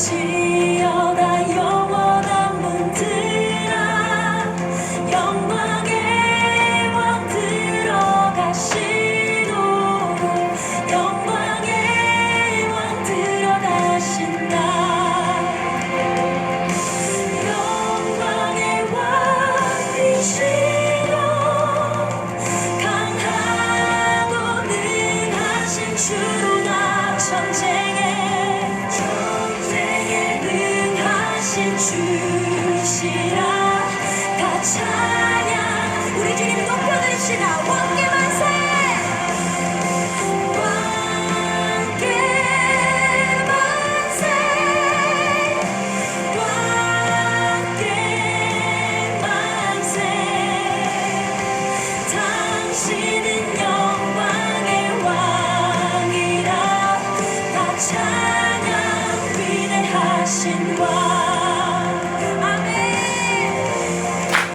心。 주시라. 다 찬양. 우리 주님 높여드립시다. 왕께 만세. 왕께 만세. 왕께 만세. 당신은 영광의 왕이라. 다 찬양. 위대하신 왕.